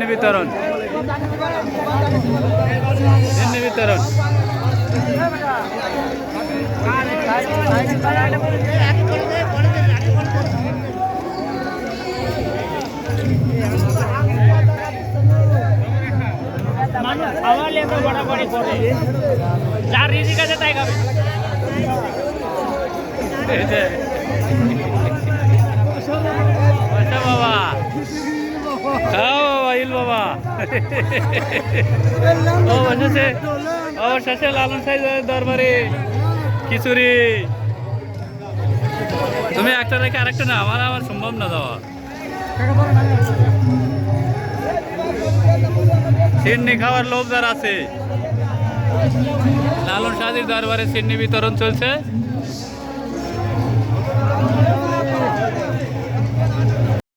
সিন্নি বিতরণ। সিন্নি বিতরণ। মানুষ তো বড়াবড়ি করে। যার রিজিক আছে তাই খাবে। ইল বাবা। অবশেষে অবশেষে লালন সাই দরবারে খিচুড়ি। তুমি একটা রেখে আরেকটা না আমার আমার সম্ভব না দেওয়া সিন্নি খাওয়ার লোভ যার আছে। লালন সাদির দরবারে সিন্নি বিতরণ চলছে।